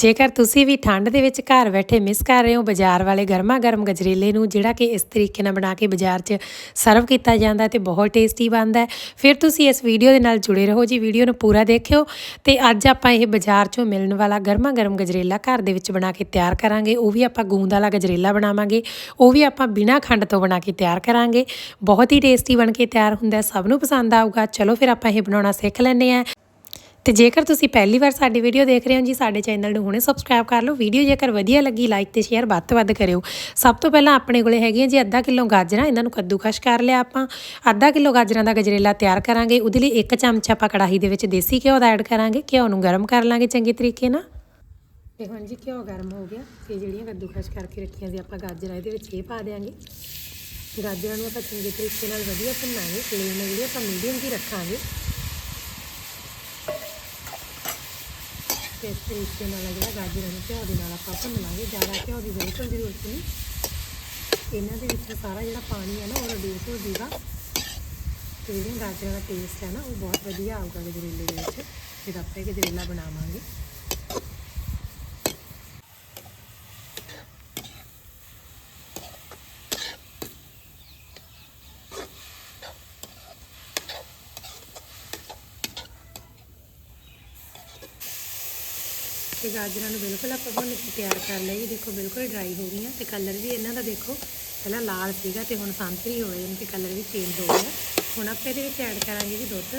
ਜੇਕਰ ਤੁਸੀਂ ਵੀ ਠੰਡ ਦੇ ਵਿੱਚ ਘਰ ਬੈਠੇ ਮਿਸ ਕਰ ਰਹੇ ਹੋ, ਬਾਜ਼ਾਰ ਵਾਲੇ ਗਰਮਾ ਗਰਮ ਗਜਰੇਲੇ ਨੂੰ, ਜਿਹੜਾ ਕਿ ਇਸ ਤਰੀਕੇ ਨਾਲ ਬਣਾ ਕੇ ਬਾਜ਼ਾਰ 'ਚ ਸਰਵ ਕੀਤਾ ਜਾਂਦਾ ਹੈ ਤੇ ਬਹੁਤ ਟੇਸਟੀ ਬਣਦਾ ਫਿਰ ਤੁਸੀਂ ਇਸ ਵੀਡੀਓ ਦੇ ਨਾਲ ਜੁੜੇ ਰਹੋ ਜੀ ਵੀਡੀਓ ਨੂੰ ਪੂਰਾ ਦੇਖਿਓ ਤੇ ਅੱਜ ਆਪਾਂ ਇਹ ਬਾਜ਼ਾਰ 'ਚੋਂ ਮਿਲਣ ਵਾਲਾ ਗਰਮਾ ਗਰਮ ਗਜਰੇਲਾ ਘਰ ਦੇ ਵਿੱਚ ਬਣਾ ਕੇ ਤਿਆਰ ਕਰਾਂਗੇ। ਉਹ ਵੀ ਆਪਾਂ ਗੂੰਦ ਵਾਲਾ ਗਜਰੇਲਾ ਬਣਾਵਾਂਗੇ, ਉਹ ਵੀ ਆਪਾਂ ਬਿਨਾਂ ਖੰਡ ਤੋਂ ਬਣਾ ਕੇ ਤਿਆਰ ਕਰਾਂਗੇ। ਬਹੁਤ ਹੀ ਟੇਸਟੀ ਬਣ ਕੇ ਤਿਆਰ ਹੁੰਦਾ ਸਭ ਨੂੰ ਪਸੰਦ ਆਊਗਾ। ਚਲੋ ਫਿਰ ਆਪਾਂ ਇਹ ਬਣਾਉਣਾ ਸਿੱਖ ਲੈਂਦੇ ਹਾਂ। ਤੇ ਜੇਕਰ ਤੁਸੀਂ ਪਹਿਲੀ ਵਾਰ ਸਾਡੀ ਵੀਡੀਓ ਦੇਖ ਰਹੇ ਹੋ ਜੀ, ਸਾਡੇ ਚੈਨਲ ਨੂੰ ਹੁਣੇ ਸਬਸਕ੍ਰਾਈਬ ਕਰ ਲਓ। ਵੀਡੀਓ ਜੇਕਰ ਵਧੀਆ ਲੱਗੀ ਲਾਈਕ ਤੇ ਸ਼ੇਅਰ ਵੱਧ ਤੋਂ ਵੱਧ ਕਰਿਓ। ਸਭ ਤੋਂ ਪਹਿਲਾਂ ਆਪਣੇ ਕੋਲੇ ਹੈਗੀਆਂ ਜੀ ਅੱਧਾ ਕਿਲੋ ਗਾਜਰਾਂ, ਇਹਨਾਂ ਨੂੰ ਕੱਦੂਕਸ਼ ਕਰ ਲਿਆ ਆਪਾਂ। ਅੱਧਾ ਕਿਲੋ ਗਾਜਰਾਂ ਦਾ ਗਜਰੇਲਾ ਤਿਆਰ ਕਰਾਂਗੇ। ਉਹਦੇ ਲਈ ਇੱਕ ਚਮਚ ਆਪਾਂ ਕੜਾਹੀ ਦੇ ਵਿੱਚ ਦੇਸੀ ਘਿਓ ਦਾ ਐਡ ਕਰਾਂਗੇ। ਘਿਓ ਨੂੰ ਗਰਮ ਕਰ ਲਾਂਗੇ ਚੰਗੇ ਤਰੀਕੇ ਨਾਲ। ਤੇ ਹੁਣ ਜੀ ਘਿਓ ਗਰਮ ਹੋ ਗਿਆ। ਤੇ ਜਿਹੜੀਆਂ ਕੱਦੂਕਸ਼ ਕਰਕੇ ਰੱਖੀਆਂ ਸੀ, ਆਪਾਂ ਗਾਜਰਾਂ ਇਹਦੇ ਵਿੱਚ ਇਹ ਪਾ ਦੇਾਂਗੇ ਗਾਜਰਾਂ ਨੂੰ ਆਪਾਂ ਚੰਗੇ ਤਰੀਕੇ ਨਾਲ ਵਧੀਆ ਭੁੰਨਾਂਗੇ। ਫਲੇਮ ਜਿਹੜੀ ਆਪਾਂ ਮੀਡੀਅਮ ਦੀ ਰੱਖਾਂਗੇ। ਇਸ ਤਰੀਕੇ ਨਾਲ ਜਿਹੜਾ ਗਾਜਰਾਂ ਨੂੰ ਘਿਓ ਦੇ ਨਾਲ ਆਪਾਂ ਭੁੰਨ ਲਾਂਗੇ ਜ਼ਿਆਦਾ ਘਿਓ ਦੀ ਬਿਲਕੁਲ ਜ਼ਰੂਰਤ ਨਹੀਂ। ਇਹਨਾਂ ਦੇ ਵਿੱਚ ਸਾਰਾ ਜਿਹੜਾ ਪਾਣੀ ਹੈ ਨਾ, ਉਹ ਰਿਡਿਊਸ ਹੋ ਜਾਊਗਾ। ਤੇ ਜਿਹੜੀਆਂ ਗਾਜਰਾਂ ਦਾ ਟੇਸਟ ਹੈ ਨਾ, ਉਹ ਬਹੁਤ ਵਧੀਆ ਆਊਗਾ ਗਜਰੇਲੇ ਦੇ ਵਿੱਚ। ਜਦੋਂ ਆਪਾਂ ਇਹ ਗਜਰੇਲਾ ਬਣਾਵਾਂਗੇ। ਤੇ ਗਾਜਰਾਂ ਨੂੰ ਬਿਲਕੁਲ ਆਪਾਂ ਭੁੰਨ ਕੇ ਤਿਆਰ ਕਰ ਲਈ ਦੇਖੋ ਬਿਲਕੁਲ ਡਰਾਈ ਹੋ ਗਈਆਂ ਤੇ ਕਲਰ ਵੀ ਇਹਨਾਂ ਦਾ ਦੇਖੋ ਪਹਿਲਾਂ ਲਾਲ ਸੀਗਾ ਤੇ ਹੁਣ ਸੰਤਰੀ ਹੋ ਗਏ ਤੇ ਕਲਰ ਵੀ ਚੇਂਜ ਹੋ ਗਿਆ। ਹੁਣ ਆਪਾਂ ਇਹਦੇ ਵਿੱਚ ਐਡ ਕਰਾਂਗੇ ਜੀ ਦੁੱਧ।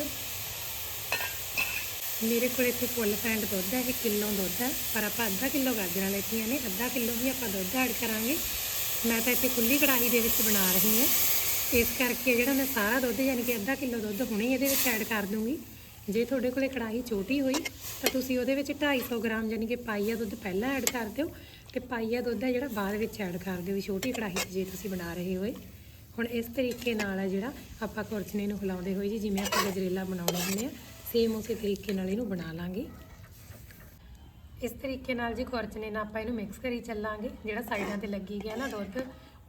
ਮੇਰੇ ਕੋਲ ਇੱਥੇ ਫੁੱਲ ਫੈਂਟ ਦੁੱਧ ਹੈ ਇਹ ਕਿਲੋ ਦੁੱਧ ਹੈ, ਪਰ ਆਪਾਂ ਅੱਧਾ ਕਿਲੋ ਗਾਜਰਾਂ ਲੈਤੀਆਂ ਨੇ, ਅੱਧਾ ਕਿਲੋ ਹੀ ਆਪਾਂ ਦੁੱਧ ਐਡ ਕਰਾਂਗੇ। ਮੈਂ ਤਾਂ ਇੱਥੇ ਖੁੱਲੀ ਕੜਾਹੀ ਦੇ ਵਿੱਚ ਬਣਾ ਰਹੀ ਹਾਂ। ਇਸ ਕਰਕੇ ਜਿਹੜਾ ਮੈਂ ਸਾਰਾ ਦੁੱਧ, ਯਾਨੀ ਕਿ ਅੱਧਾ ਕਿਲੋ ਦੁੱਧ ਹੁਣੇ ਇਹਦੇ ਵਿੱਚ ਐਡ ਕਰ ਦੂੰਗੀ। ਜੇ ਤੁਹਾਡੇ ਕੋਲੇ ਕੜਾਹੀ ਛੋਟੀ ਹੋਈ, ਤਾਂ ਤੁਸੀਂ ਉਹਦੇ ਵਿੱਚ 250 ਗ੍ਰਾਮ ਯਾਨੀ ਕਿ ਪਾਈਆ ਦੁੱਧ ਪਹਿਲਾਂ ਐਡ ਕਰ ਦਿਓ ਤੇ ਪਾਈਆ ਦੁੱਧ ਹੈ ਜਿਹੜਾ ਬਾਅਦ ਵਿੱਚ ਐਡ ਕਰ ਦਿਓ ਵੀ ਛੋਟੀ ਕੜਾਹੀ 'ਚ ਜੇ ਤੁਸੀਂ ਬਣਾ ਰਹੇ ਹੋਏ। ਹੁਣ ਇਸ ਤਰੀਕੇ ਨਾਲ ਹੈ ਜਿਹੜਾ ਆਪਾਂ ਕੁਰਚਨੇ ਨੂੰ ਹਿਲਾਉਂਦੇ ਹੋਏ ਜੀ, ਜਿਵੇਂ ਆਪਾਂ ਗਜਰੇਲਾ ਬਣਾਉਣੇ ਹੁੰਦੇ ਆ ਸੇਮ ਉਸੇ ਤਰੀਕੇ ਨਾਲ ਇਹਨੂੰ ਬਣਾ ਲਾਂਗੇ। ਇਸ ਤਰੀਕੇ ਨਾਲ ਜੀ ਖੁਰਚਨੇ ਨਾਲ ਆਪਾਂ ਇਹਨੂੰ ਮਿਕਸ ਕਰੀ ਚੱਲਾਂਗੇ, ਜਿਹੜਾ ਸਾਈਡਾਂ ਤੇ ਲੱਗੀ ਗਿਆ ਨਾ ਦੁੱਧ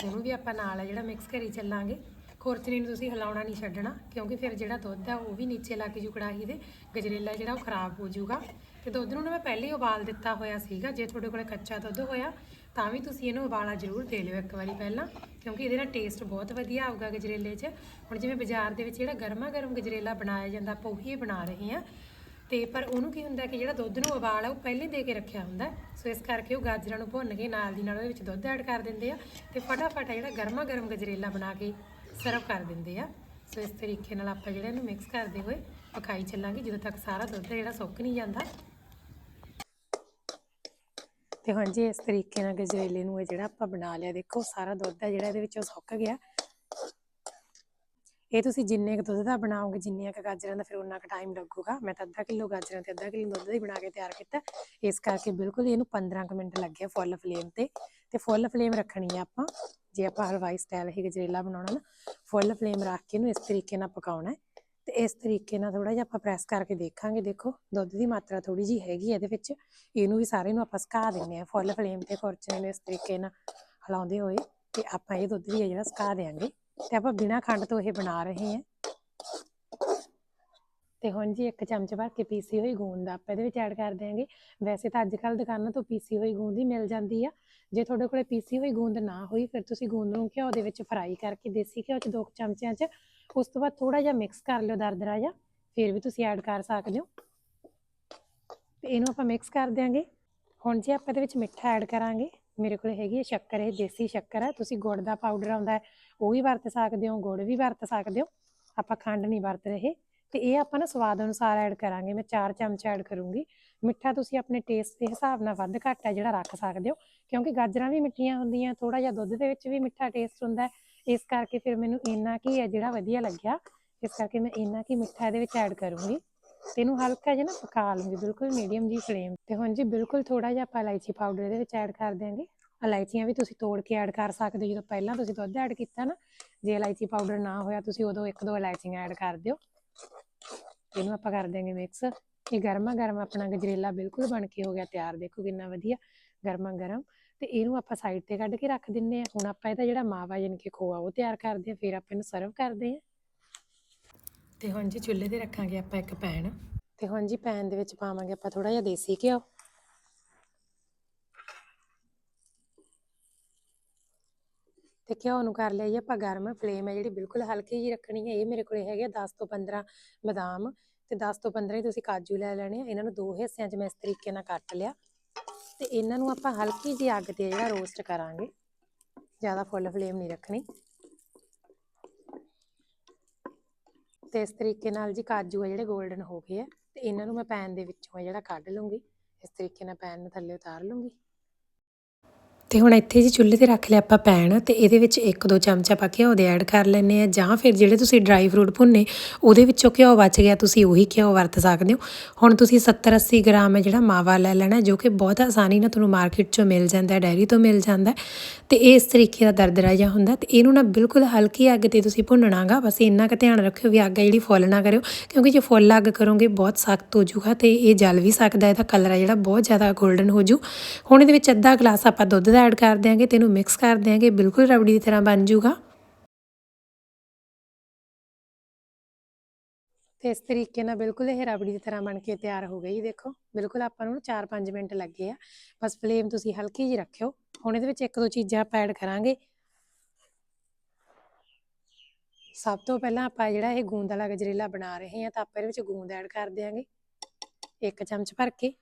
ਉਹਨੂੰ ਵੀ ਆਪਾਂ ਨਾਲ ਹੈ ਜਿਹੜਾ ਮਿਕਸ ਕਰੀ ਚੱਲਾਂਗੇ। ਖੁਰਚਨੇ ਨੂੰ ਤੁਸੀਂ ਹਿਲਾਉਣਾ ਨਹੀਂ ਛੱਡਣਾ, ਕਿਉਂਕਿ ਫਿਰ ਜਿਹੜਾ ਦੁੱਧ ਆ ਉਹ ਵੀ ਨੀਚੇ ਲੱਗ ਜੂ ਕੜਾਹੀ ਦੇ, ਗਜਰੇਲਾ ਜਿਹੜਾ ਉਹ ਖਰਾਬ ਹੋ ਜਾਊਗਾ ਤੇ ਦੁੱਧ ਨੂੰ ਨਾ ਮੈਂ ਪਹਿਲੇ ਹੀ ਉਬਾਲ ਦਿੱਤਾ ਹੋਇਆ ਸੀਗਾ, ਜੇ ਤੁਹਾਡੇ ਕੋਲ ਕੱਚਾ ਦੁੱਧ ਹੋਇਆ, ਤਾਂ ਵੀ ਤੁਸੀਂ ਇਹਨੂੰ ਉਬਾਲਾ ਜ਼ਰੂਰ ਦੇ ਲਿਓ ਇੱਕ ਵਾਰੀ ਪਹਿਲਾਂ, ਕਿਉਂਕਿ ਇਹਦੇ ਨਾਲ ਟੇਸਟ ਬਹੁਤ ਵਧੀਆ ਆਊਗਾ ਗਜਰੇਲੇ 'ਚ। ਹੁਣ ਜਿਵੇਂ ਬਾਜ਼ਾਰ ਦੇ ਵਿੱਚ ਜਿਹੜਾ ਗਰਮਾ ਗਰਮ ਗਜਰੇਲਾ ਬਣਾਇਆ ਜਾਂਦਾ, ਆਪਾਂ ਉਹੀ ਬਣਾ ਰਹੇ ਹਾਂ। ਤੇ ਪਰ ਉਹਨੂੰ ਕੀ ਹੁੰਦਾ ਕਿ ਜਿਹੜਾ ਦੁੱਧ ਨੂੰ ਉਬਾਲ ਆ, ਉਹ ਪਹਿਲੇ ਦੇ ਕੇ ਰੱਖਿਆ ਹੁੰਦਾ। ਸੋ ਇਸ ਕਰਕੇ ਉਹ ਗਾਜਰਾਂ ਨੂੰ ਭੁੰਨ ਕੇ ਨਾਲ ਦੀ ਨਾਲ ਉਹਦੇ ਵਿੱਚ ਦੁੱਧ ਐਡ ਕਰ ਦਿੰਦੇ ਆ। ਤੇ ਫਟਾਫਟ ਜਿਹੜਾ ਗਰਮਾ ਗਰਮ ਗਜਰੇਲਾ ਬਣਾ ਕੇ ਸਰਵ ਕਰ ਦਿੰਦੇ ਆ। ਸੋ ਇਸ ਤਰੀਕੇ ਨਾਲ ਆਪਾਂ ਜਿਹੜਾ ਇਹਨੂੰ ਮਿਕਸ ਕਰਦੇ ਹੋਏ ਪਕਾਈ ਚੱਲਾਂਗੇ। ਜਦੋਂ ਤੱਕ ਸਾਰਾ ਦੁੱਧ ਜਿਹੜਾ ਸੁੱਕ ਨਹੀਂ ਜਾਂਦਾ। ਤੇ ਹੁਣ ਇਸ ਤਰੀਕੇ ਨਾਲ ਗਜਰੇਲੇ ਨੂੰ ਇਹ ਜਿਹੜਾ ਆਪਾਂ ਬਣਾ ਲਿਆ, ਦੇਖੋ ਸਾਰਾ ਦੁੱਧ ਹੈ ਜਿਹੜਾ ਇਹਦੇ ਵਿੱਚੋਂ ਸੁੱਕ ਗਿਆ। ਇਹ ਤੁਸੀਂ ਜਿੰਨੇ ਕੁ ਦੁੱਧ ਦਾ ਬਣਾਓਗੇ, ਜਿੰਨੀਆਂ ਕੁ ਗਾਜਰਾਂ ਦਾ ਫਿਰ ਉਨਾ ਕੁ ਟਾਈਮ ਲੱਗੂਗਾ। ਮੈਂ ਤਾਂ ਅੱਧਾ ਕਿਲੋ ਗਾਜਰਾਂ ਤੇ ਅੱਧਾ ਕਿਲੋ ਦੁੱਧ ਦਾ ਹੀ ਬਣਾ ਕੇ ਤਿਆਰ ਕੀਤਾ। ਇਸ ਕਰਕੇ ਬਿਲਕੁਲ ਇਹਨੂੰ 15 ਕੁ ਮਿੰਟ ਲੱਗੇ ਫੁੱਲ ਫਲੇਮ ਤੇ। ਤੇ ਫੁੱਲ ਫਲੇਮ ਰੱਖਣੀ ਹੈ ਆਪਾਂ। ਜੇ ਆਪਾਂ ਹਲਵਾਈ ਸਟਾਈਲ ਹੀ ਗਜਰੇਲਾ ਬਣਾਉਣਾ ਨਾ ਫੁੱਲ ਫਲੇਮ ਰੱਖ ਕੇ ਇਹਨੂੰ ਇਸ ਤਰੀਕੇ ਨਾਲ ਪਕਾਉਣਾ ਹੈ ਤੇ ਇਸ ਤਰੀਕੇ ਨਾਲ ਥੋੜਾ ਜਿਹਾ ਆਪਾਂ ਪ੍ਰੈਸ ਕਰਕੇ ਦੇਖਾਂਗੇ, ਦੇਖੋ ਦੁੱਧ ਦੀ ਮਾਤਰਾ ਥੋੜੀ ਜੀ ਹੈਗੀ ਹੈ ਇਹਦੇ ਵਿੱਚ, ਇਹਨੂੰ ਵੀ ਸਾਰੇ ਨੂੰ ਆਪਾਂ ਸੁਕਾ ਦਿੰਨੇ ਆ ਫੁੱਲ ਫਲੇਮ ਤੇ ਖੁਰਚਣੇ ਨੂੰ ਇਸ ਤਰੀਕੇ ਨਾਲ ਹਿਲਾਉਂਦੇ ਹੋਏ ਤੇ ਆਪਾਂ ਇਹ ਦੁੱਧ ਵੀ ਹੈ ਜਿਹੜਾ ਸੁਕਾ ਦੇਾਂਗੇ ਤੇ ਆਪਾਂ ਬਿਨਾਂ ਖੰਡ ਤੋਂ ਇਹ ਬਣਾ ਰਹੇ ਹਾਂ। ਤੇ ਹੁਣ ਜੀ ਇੱਕ ਚਮਚ ਭਰ ਕੇ ਪੀਸੀ ਹੋਈ ਗੂੰਦ ਆਪਾਂ ਇਹਦੇ ਵਿੱਚ ਐਡ ਕਰ ਦਿਆਂਗੇ। ਵੈਸੇ ਤਾਂ ਅੱਜ ਕੱਲ ਦੁਕਾਨਾਂ ਤੋਂ ਪੀਸੀ ਹੋਈ ਗੂੰਦ ਹੀ ਮਿਲ ਜਾਂਦੀ ਆ। ਜੇ ਤੁਹਾਡੇ ਕੋਲੇ ਪੀਸੀ ਹੋਈ ਗੂੰਦ ਨਾ ਹੋਈ, ਫਿਰ ਤੁਸੀਂ ਗੂੰਦ ਨੂੰ ਘਿਓ ਦੇ ਵਿੱਚ ਫਰਾਈ ਕਰਕੇ ਦੇਸੀ ਘਿਓ 'ਚ ਦੋ ਚਮਚਿਆਂ 'ਚ, ਉਸ ਤੋਂ ਬਾਅਦ ਥੋੜਾ ਜਿਹਾ ਮਿਕਸ ਕਰ ਲਿਓ ਦਰਦਰਾ ਜਿਹਾ, ਫਿਰ ਵੀ ਤੁਸੀਂ ਐਡ ਕਰ ਸਕਦੇ ਹੋ। ਤੇ ਇਹਨੂੰ ਆਪਾਂ ਮਿਕਸ ਕਰ ਦਿਆਂਗੇ। ਹੁਣ ਜੀ ਆਪਾਂ ਇਹਦੇ ਵਿੱਚ ਮਿੱਠਾ ਐਡ ਕਰਾਂਗੇ, ਮੇਰੇ ਕੋਲ ਹੈਗੀ ਹੈ ਸ਼ੱਕਰ, ਇਹ ਦੇਸੀ ਸ਼ੱਕਰ ਹੈ ਤੁਸੀਂ ਗੁੜ ਦਾ ਪਾਊਡਰ ਆਉਂਦਾ ਹੈ, ਉਹ ਵੀ ਵਰਤ ਸਕਦੇ ਹੋ, ਗੁੜ ਵੀ ਵਰਤ ਸਕਦੇ ਹੋ। ਆਪਾਂ ਖੰਡ ਨਹੀਂ ਵਰਤ ਰਹੇ। ਤੇ ਇਹ ਆਪਾਂ ਨਾ ਸਵਾਦ ਅਨੁਸਾਰ ਐਡ ਕਰਾਂਗੇ, ਮੈਂ 4 ਚਮਚ ਐਡ ਕਰੂੰਗੀ। ਮਿੱਠਾ ਤੁਸੀਂ ਆਪਣੇ ਟੇਸਟ ਦੇ ਹਿਸਾਬ ਨਾਲ ਵੱਧ ਘੱਟ ਹੈ ਜਿਹੜਾ ਰੱਖ ਸਕਦੇ ਹੋ, ਕਿਉਂਕਿ ਗਾਜਰਾਂ ਵੀ ਮਿੱਠੀਆਂ ਹੁੰਦੀਆਂ ਥੋੜਾ ਜਿਹਾ ਦੁੱਧ ਦੇ ਵਿੱਚ ਵੀ ਮਿੱਠਾ ਟੇਸਟ ਹੁੰਦਾ ਇਸ ਕਰਕੇ ਫਿਰ ਮੈਨੂੰ ਇੰਨਾ ਕੀ ਹੈ ਜਿਹੜਾ ਵਧੀਆ ਲੱਗਿਆ, ਇਸ ਕਰਕੇ ਮੈਂ ਇੰਨਾ ਕੀ ਮਿੱਠਾ ਇਹਦੇ ਵਿੱਚ ਐਡ ਕਰੂੰਗੀ। ਤੇ ਇਹਨੂੰ ਹਲਕਾ ਜਿਹਾ ਨਾ ਪਕਾ ਲੂੰਗੀ, ਬਿਲਕੁਲ ਮੀਡੀਅਮ ਜੀ ਫਲੇਮ ਤੇ। ਹੁਣ ਜੀ ਬਿਲਕੁਲ ਥੋੜਾ ਜਿਹਾ ਆਪਾਂ ਇਲਾਇਚੀ ਪਾਊਡਰ ਇਹਦੇ ਵਿੱਚ ਐਡ ਕਰ ਦਿਆਂਗੇ। ਇਲਾਇਚੀਆਂ ਵੀ ਤੁਸੀਂ ਤੋੜ ਕੇ ਐਡ ਕਰ ਸਕਦੇ ਹੋ, ਜਦੋਂ ਪਹਿਲਾਂ ਤੁਸੀਂ ਦੁੱਧ ਐਡ ਕੀਤਾ ਨਾ, ਜੇ ਇਲਾਇਚੀ ਪਾਊਡਰ ਨਾ ਹੋਇਆ, ਤੁਸੀਂ ਉਦੋਂ ਇੱਕ ਦੋ ਇਲਾਇਚੀਆਂ ਐਡ ਕਰ ਦਿਓ। ਇਹਨੂੰ ਆਪਾਂ ਕਰ ਦਿਆਂਗੇ ਮਿਕਸ ਇਹ ਗਰਮਾ ਗਰਮ ਆਪਣਾ ਗਜਰੇਲਾ ਬਿਲਕੁਲ ਬਣ ਕੇ ਹੋ ਗਿਆ ਤਿਆਰ, ਦੇਖੋ ਕਿੰਨਾ ਵਧੀਆ ਗਰਮਾ ਗਰਮ। ਤੇ ਇਹਨੂੰ ਆਪਾਂ ਸਾਈਡ ਤੇ ਕੱਢ ਕੇ ਰੱਖ ਦਿੰਨੇ ਆ। ਹੁਣ ਆਪਾਂ ਇਹਦਾ ਜਿਹੜਾ ਮਾਵਾ ਯਾਨੀ ਕਿ ਖੋਆ, ਉਹ ਤਿਆਰ ਕਰਦੇ ਆ, ਫਿਰ ਆਪਾਂ ਇਹਨੂੰ ਸਰਵ ਕਰਦੇ ਆ। ਤੇ ਹੁਣ ਜੀ ਚੁੱਲ੍ਹੇ ਤੇ ਰੱਖਾਂਗੇ ਆਪਾਂ ਇੱਕ ਪੈਨ ਤੇ ਹੁਣ ਜੀ ਪੈਨ ਦੇ ਵਿੱਚ ਪਾਵਾਂਗੇ ਆਪਾਂ ਥੋੜਾ ਜਿਹਾ ਦੇਸੀ ਘਿਓ। ਤੇ ਘਿਓ ਨੂੰ ਕਰ ਲਿਆ ਜੀ ਆਪਾਂ ਗਰਮ ਫਲੇਮ ਹੈ ਜਿਹੜੀ ਬਿਲਕੁਲ ਹਲਕੀ ਜੀ ਰੱਖਣੀ ਹੈ, ਇਹ ਮੇਰੇ ਕੋਲੇ ਹੈਗੇ ਆ 10 ਤੋਂ 15 ਬਦਾਮ ਤੇ 10 ਤੋਂ 15 ਹੀ ਤੁਸੀਂ ਕਾਜੂ ਲੈ ਲੈਣੇ ਆ, ਇਹਨਾਂ ਨੂੰ ਦੋ ਹਿੱਸਿਆਂ 'ਚ ਮੈਂ ਇਸ ਤਰੀਕੇ ਨਾਲ ਕੱਟ ਲਿਆ ਤੇ ਇਹਨਾਂ ਨੂੰ ਆਪਾਂ ਹਲਕੀ ਜੀ ਅੱਗ ਤੇ ਜਿਹੜਾ ਰੋਸਟ ਕਰਾਂਗੇ, ਜ਼ਿਆਦਾ ਫੁੱਲ ਫਲੇਮ ਨਹੀਂ ਰੱਖਣੀ ਤੇ ਇਸ ਤਰੀਕੇ ਨਾਲ ਜੀ ਕਾਜੂ ਆ ਜਿਹੜੇ 골ਡਨ ਹੋ ਗਏ ਆ ਤੇ ਇਹਨਾਂ ਨੂੰ ਮੈਂ ਪੈਨ ਦੇ ਵਿੱਚੋਂ ਆ ਜਿਹੜਾ ਕੱਢ ਲੂੰਗੀ, ਇਸ ਤਰੀਕੇ ਨਾਲ ਪੈਨ ਨੂੰ ਥੱਲੇ ਉਤਾਰ ਲੂੰਗੀ। ਤੇ ਹੁਣ ਇੱਥੇ ਜੀ ਚੁੱਲ੍ਹੇ ਤੇ ਰੱਖ ਲਿਆ ਆਪਾਂ ਪੈਨ ਤੇ ਇਹਦੇ ਵਿੱਚ 1-2 ਚਮਚਾ ਪਾ ਘਿਓ ਦੇ ਐਡ ਕਰ ਲੈਣੇ ਆ ਜਾਂ ਫਿਰ ਜਿਹੜੇ ਤੁਸੀਂ ਡਰਾਈ ਫਰੂਟ ਭੁੰਨੇ, ਉਹਦੇ ਵਿੱਚੋਂ ਘਿਓ ਬਚ ਗਿਆ, ਤੁਸੀਂ ਉਹੀ ਘਿਓ ਵਰਤ ਸਕਦੇ ਹੋ। ਹੁਣ ਤੁਸੀਂ 70-80 ਗ੍ਰਾਮ ਹੈ ਜਿਹੜਾ ਮਾਵਾ ਲੈ ਲੈਣਾ, ਜੋ ਕਿ ਬਹੁਤ ਆਸਾਨੀ ਨਾਲ ਤੁਹਾਨੂੰ ਮਾਰਕੀਟ ਚੋਂ ਮਿਲ ਜਾਂਦਾ ਹੈ ਡੈਰੀ ਤੋਂ ਮਿਲ ਜਾਂਦਾ ਹੈ। ਤੇ ਇਹ ਇਸ ਤਰੀਕੇ ਦਾ ਦਰਦਰਾ ਜਿਹਾ ਹੁੰਦਾ ਤੇ ਇਹਨੂੰ ਨਾ ਬਿਲਕੁਲ ਹਲਕੀ ਅੱਗ ਤੇ ਤੁਸੀਂ ਭੁੰਨਣਾਗਾ ਬਸ ਇੰਨਾ ਕੁ ਧਿਆਨ ਰੱਖਿਓ ਵੀ ਅੱਗ ਜਿਹੜੀ ਫੁੱਲ ਨਾ ਕਰਿਓ, ਕਿਉਂਕਿ ਜੇ ਫੁੱਲ ਅੱਗ ਕਰੋਗੇ ਬਹੁਤ ਸਖਤ ਹੋ ਜਾਊਗਾ ਤੇ ਇਹ ਜਲ ਵੀ ਸਕਦਾ ਇਹਦਾ ਕਲਰ ਹੈ ਜਿਹੜਾ ਬਹੁਤ ਜ਼ਿਆਦਾ 골ਡਨ ਹੋ ਜੂ ਹੁਣ ਇਹਦੇ ਵਿੱਚ ਅੱਧਾ ਗਲਾਸ ਆਪਾਂ ਦੁੱਧ ਦਾ ਐਡ ਕਰ ਦਿਆਂਗੇ ਤੇ ਇਹਨੂੰ ਮਿਕਸ ਕਰ ਦਿਆਂਗੇ, ਬਿਲਕੁਲ ਰਬੜੀ ਦੀ ਤਰ੍ਹਾਂ ਬਣ ਜਾਊਗਾ। ਤੇ ਇਸ ਤਰੀਕੇ ਨਾਲ ਬਿਲਕੁਲ ਇਹ ਰਬੜੀ ਦੀ ਤਰ੍ਹਾਂ ਬਣ ਕੇ ਤਿਆਰ ਹੋ ਗਈ। ਦੇਖੋ, ਬਿਲਕੁਲ ਆਪਾਂ ਨੂੰ 4-5 ਮਿੰਟ ਲੱਗੇ ਆ। ਬਸ ਫਲੇਮ ਤੁਸੀਂ ਹਲਕੀ ਜੀ ਰੱਖਿਓ। ਹੁਣ ਇਹਦੇ ਵਿੱਚ ਇੱਕ ਦੋ ਚੀਜ਼ਾਂ ਆਪਾਂ ਐਡ ਕਰਾਂਗੇ। ਸਭ ਤੋਂ ਪਹਿਲਾਂ ਆਪਾਂ ਜਿਹੜਾ ਇਹ ਗੂੰਦ ਵਾਲਾ ਗਜਰੇਲਾ ਬਣਾ ਰਹੇ ਹਾਂ, ਤਾਂ ਆਪਾਂ ਇਹਦੇ ਵਿੱਚ ਗੂੰਦ ਐਡ ਕਰ ਦਿਆਂਗੇ। ਇੱਕ ਚਮਚ ਭਰ ਕੇ।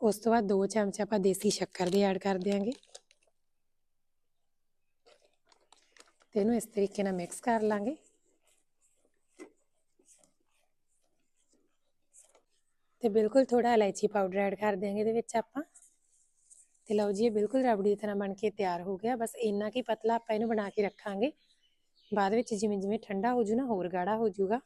ਉਸ ਤੋਂ ਬਾਅਦ ਦੋ ਚਮਚ ਆਪਾਂ ਦੇਸੀ ਸ਼ੱਕਰ ਦੇ ਐਡ ਕਰ ਦਿਆਂਗੇ। ਤੇ ਇਹਨੂੰ ਇਸ ਤਰੀਕੇ ਨਾਲ ਮਿਕਸ ਕਰ ਲਾਂਗੇ। ਤੇ ਬਿਲਕੁਲ ਥੋੜਾ ਇਲਾਇਚੀ ਪਾਊਡਰ ਐਡ ਕਰ ਦਿਆਂਗੇ ਇਹਦੇ ਵਿੱਚ ਆਪਾਂ। ਤੇ ਲਓ ਜੀ, ਇਹ ਬਿਲਕੁਲ ਰਬੜੀ ਦੀ ਤਰ੍ਹਾਂ ਬਣ ਕੇ ਤਿਆਰ ਹੋ ਗਿਆ। ਬਸ ਇੰਨਾ ਕੀ ਪਤਲਾ ਆਪਾਂ ਇਹਨੂੰ ਬਣਾ ਕੇ ਰੱਖਾਂਗੇ। ਬਾਅਦ ਵਿੱਚ ਜਿਵੇਂ ਜਿਵੇਂ ਠੰਡਾ ਹੋ ਜੂ ਨਾ, ਹੋਰ ਗਾੜਾ ਹੋ ਜਾਊਗਾ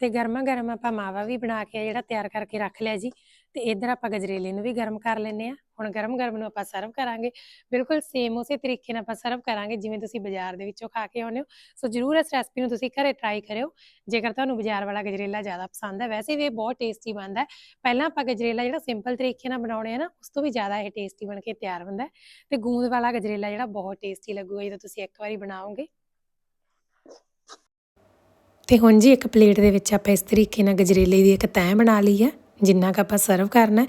ਤੇ ਗਰਮਾ ਗਰਮ ਆਪਾਂ ਮਾਵਾ ਵੀ ਬਣਾ ਕੇ ਜਿਹੜਾ ਤਿਆਰ ਕਰਕੇ ਰੱਖ ਲਿਆ ਜੀ, ਤੇ ਇਧਰ ਆਪਾਂ ਗਜਰੇਲੇ ਨੂੰ ਵੀ ਗਰਮ ਕਰ ਲੈਨੇ ਆ ਹੁਣ ਗਰਮ ਗਰਮ ਨੂੰ ਆਪਾਂ ਸਰਵ ਕਰਾਂਗੇ। ਬਿਲਕੁਲ ਸੇਮ ਉਸੇ ਤਰੀਕੇ ਨਾਲ ਆਪਾਂ ਸਰਵ ਕਰਾਂਗੇ, ਜਿਵੇਂ ਤੁਸੀਂ ਬਾਜ਼ਾਰ ਦੇ ਵਿੱਚੋਂ ਖਾ ਕੇ ਆਉਂਦੇ ਹੋ। ਸੋ ਜਰੂਰ ਇਸ ਰੈਸਪੀ ਨੂੰ ਤੁਸੀਂ ਘਰੇ ਟਰਾਈ ਕਰਿਓ। ਜੇਕਰ ਤੁਹਾਨੂੰ ਬਾਜ਼ਾਰ ਵਾਲਾ ਗਜਰੇਲਾ ਜ਼ਿਆਦਾ ਪਸੰਦ ਹੈ, ਵੈਸੇ ਵੀ ਇਹ ਬਹੁਤ ਟੇਸਟੀ ਬਣਦਾ ਹੈ। ਪਹਿਲਾਂ ਆਪਾਂ ਗਜਰੇਲਾ ਜਿਹੜਾ ਸਿੰਪਲ ਤਰੀਕੇ ਨਾਲ ਬਣਾਉਣੇ ਆ ਨਾ, ਉਸ ਤੋਂ ਵੀ ਜ਼ਿਆਦਾ ਇਹ ਟੇਸਟੀ ਬਣ ਕੇ ਤਿਆਰ ਹੁੰਦਾ ਹੈ। ਤੇ ਗੂੰਦ ਵਾਲਾ ਗਜਰੇਲਾ ਜਿਹੜਾ ਬਹੁਤ ਟੇਸਟੀ ਲੱਗੂਗਾ, ਜਦੋਂ ਤੁਸੀਂ ਇੱਕ ਵਾਰੀ ਬਣਾਓਗੇ। ਤੇ ਹੁਣ ਜੀ ਇੱਕ ਪਲੇਟ ਦੇ ਵਿੱਚ ਆਪਾਂ ਇਸ ਤਰੀਕੇ ਨਾਲ ਗਜਰੇਲੇ ਦੀ ਇੱਕ ਤੈਅ ਬਣਾ ਲਈ ਹੈ, ਜਿੰਨਾ ਕ ਆਪਾਂ ਸਰਵ ਕਰਨਾ ਹੈ।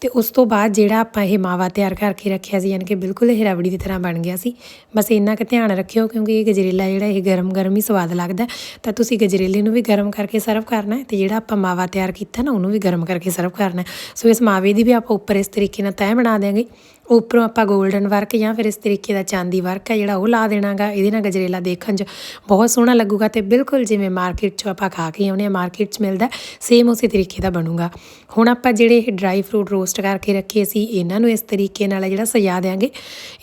ਤੇ ਉਸ ਤੋਂ ਬਾਅਦ ਜਿਹੜਾ ਆਪਾਂ ਇਹ ਮਾਵਾ ਤਿਆਰ ਕਰਕੇ ਰੱਖਿਆ ਸੀ, ਯਾਨੀ ਕਿ ਬਿਲਕੁਲ ਇਹ ਰਬੜੀ ਦੀ ਤਰ੍ਹਾਂ ਬਣ ਗਿਆ ਸੀ। ਬਸ ਇੰਨਾ ਕੁ ਧਿਆਨ ਰੱਖਿਓ, ਕਿਉਂਕਿ ਇਹ ਗਜਰੇਲਾ ਜਿਹੜਾ ਇਹ ਗਰਮ ਗਰਮ ਹੀ ਸਵਾਦ ਲੱਗਦਾ ਤਾਂ ਤੁਸੀਂ ਗਜਰੇਲੇ ਨੂੰ ਵੀ ਗਰਮ ਕਰਕੇ ਸਰਵ ਕਰਨਾ ਹੈ ਤੇ ਜਿਹੜਾ ਆਪਾਂ ਮਾਵਾ ਤਿਆਰ ਕੀਤਾ ਨਾ, ਉਹਨੂੰ ਵੀ ਗਰਮ ਕਰਕੇ ਸਰਵ ਕਰਨਾ ਸੋ ਇਸ ਮਾਵੇ ਦੀ ਵੀ ਆਪਾਂ ਉੱਪਰ ਇਸ ਤਰੀਕੇ ਨਾਲ ਤੈਅ ਬਣਾ ਦਿਆਂਗੇ। ਉੱਪਰੋਂ ਆਪਾਂ 골ਡਨ ਵਰਕ ਜਾਂ ਫਿਰ ਇਸ ਤਰੀਕੇ ਦਾ ਚਾਂਦੀ ਵਰਕ ਹੈ ਜਿਹੜਾ ਉਹ ਲਾ ਦੇਣਾਗਾ, ਇਹਦੇ ਨਾਲ ਗਜਰੇਲਾ ਦੇਖਣ 'ਚ ਬਹੁਤ ਸੋਹਣਾ ਲੱਗੂਗਾ ਤੇ ਬਿਲਕੁਲ ਜਿਵੇਂ ਮਾਰਕੀਟ 'ਚੋਂ ਆਪਾਂ ਖਾ ਕੇ ਆਉਨੇ ਆ ਮਾਰਕੀਟ 'ਚ ਮਿਲਦਾ ਸੇਮ ਉਸੇ ਤਰੀਕੇ ਦਾ ਬਣੂਗਾ। ਹੁਣ ਆਪਾਂ ਜਿਹੜੇ ਇਹ ਡਰਾਈ ਫਰੂਟ ਰੋਸਟ ਕਰਕੇ ਰੱਖੇ ਸੀ, ਇਹਨਾਂ ਨੂੰ ਇਸ ਤਰੀਕੇ ਨਾਲ ਜਿਹੜਾ ਸਜਾ ਦੇਾਂਗੇ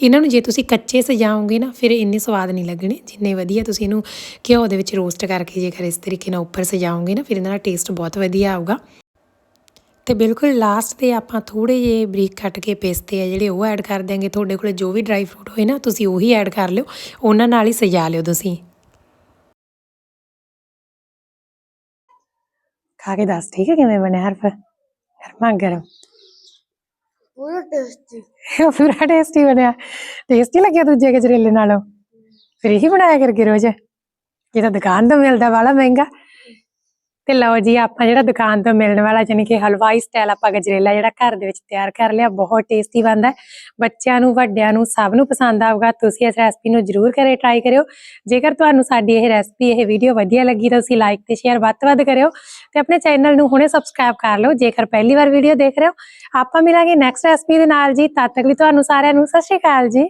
ਇਹਨਾਂ ਨੂੰ ਜੇ ਤੁਸੀਂ ਕੱਚੇ ਸਜਾਓਗੇ ਨਾ, ਫਿਰ ਇੰਨੇ ਸਵਾਦ ਨਹੀਂ ਲੱਗਣੇ, ਜਿੰਨੇ ਵਧੀਆ ਤੁਸੀਂ ਇਹਨੂੰ ਘਿਓ ਦੇ ਵਿੱਚ ਰੋਸਟ ਕਰਕੇ ਜੇਕਰ ਇਸ ਤਰੀਕੇ ਨਾਲ ਉੱਪਰ ਸਜਾਓਗੇ ਨਾ, ਫਿਰ ਇਹਨਾਂ ਦਾ ਟੇਸਟ ਬਹੁਤ ਵਧੀਆ ਆਊਗਾ। ਤੇ ਬਿਲਕੁਲ ਲਾਸਟ ਤੇ ਆਪਾਂ ਥੋੜੇ ਜਿਹੇ ਬਰੀਕ ਕੱਟ ਕੇ ਪਿਸਤੇ ਆ ਜਿਹੜੇ ਉਹ ਐਡ ਕਰ ਦਿਆਂਗੇ। ਤੁਹਾਡੇ ਕੋਲੇ ਜੋ ਵੀ ਡਰਾਈ ਫਰੂਟ ਹੋਏ ਨਾ ਤੁਸੀਂ ਉਹੀ ਐਡ ਕਰ ਲਿਓ। ਉਹਨਾਂ ਨਾਲ ਹੀ ਸਜਾ ਲਿਓ ਤੁਸੀਂ। ਖਾ ਕੇ ਦੱਸ ਠੀਕ ਹੈ ਕਿਵੇਂ ਬਣਿਆ ਹਰਫ? ਗਰਮਾ। ਗਰਮ ਪੂਰਾ ਟੇਸਟੀ ਪੂਰਾ ਟੇਸਟੀ ਬਣਿਆ। ਟੇਸਟੀ ਲੱਗਿਆ ਦੂਜੇ ਗਜਰੇਲੇ ਨਾਲੋਂ। ਫਿਰ ਇਹੀ ਬਣਾਇਆ ਕਰਕੇ ਰੋਜ਼। ਇਹ ਤਾਂ ਦੁਕਾਨ ਤੋਂ ਮਿਲਦਾ ਵਾਲਾ ਮਹਿੰਗਾ। ਤੇ ਲਓ ਜੀ, ਆਪਾਂ ਜਿਹੜਾ ਦੁਕਾਨ ਤੋਂ ਮਿਲਣ ਵਾਲਾ ਜਾਨੀ ਕਿ ਹਲਵਾਈ ਸਟਾਈਲ ਆਪਾਂ ਗਜਰੇਲਾ ਜਿਹੜਾ ਘਰ ਦੇ ਵਿੱਚ ਤਿਆਰ ਕਰ ਲਿਆ, ਬਹੁਤ ਟੇਸਟੀ ਬਣਦਾ ਬੱਚਿਆਂ ਨੂੰ, ਵੱਡਿਆਂ ਨੂੰ ਸਭ ਨੂੰ ਪਸੰਦ ਆਊਗਾ, ਤੁਸੀਂ ਇਸ ਰੈਸਪੀ ਨੂੰ ਜਰੂਰ ਕਰੇ ਟਰਾਈ ਕਰਿਓ। ਜੇਕਰ ਤੁਹਾਨੂੰ ਸਾਡੀ ਇਹ ਰੈਸਪੀ ਇਹ ਵੀਡੀਓ ਵਧੀਆ ਲੱਗੀ ਤਾਂ ਤੁਸੀਂ ਲਾਈਕ ਤੇ ਸ਼ੇਅਰ ਵੱਧ ਤੋਂ ਵੱਧ ਕਰਿਓ ਤੇ ਆਪਣੇ ਚੈਨਲ ਨੂੰ ਹੁਣੇ ਸਬਸਕ੍ਰਾਈਬ ਕਰ ਲਓ, ਜੇਕਰ ਪਹਿਲੀ ਵਾਰ ਵੀਡੀਓ ਦੇਖ ਰਹੇ ਹੋ। ਆਪਾਂ ਮਿਲਾਂਗੇ ਨੈਕਸਟ ਰੈਸਪੀ ਦੇ ਨਾਲ ਜੀ। ਤਦ ਤੱਕ ਲਈ ਤੁਹਾਨੂੰ ਸਾਰਿਆਂ ਨੂੰ ਸਤਿ ਸ਼੍ਰੀ ਅਕਾਲ ਜੀ।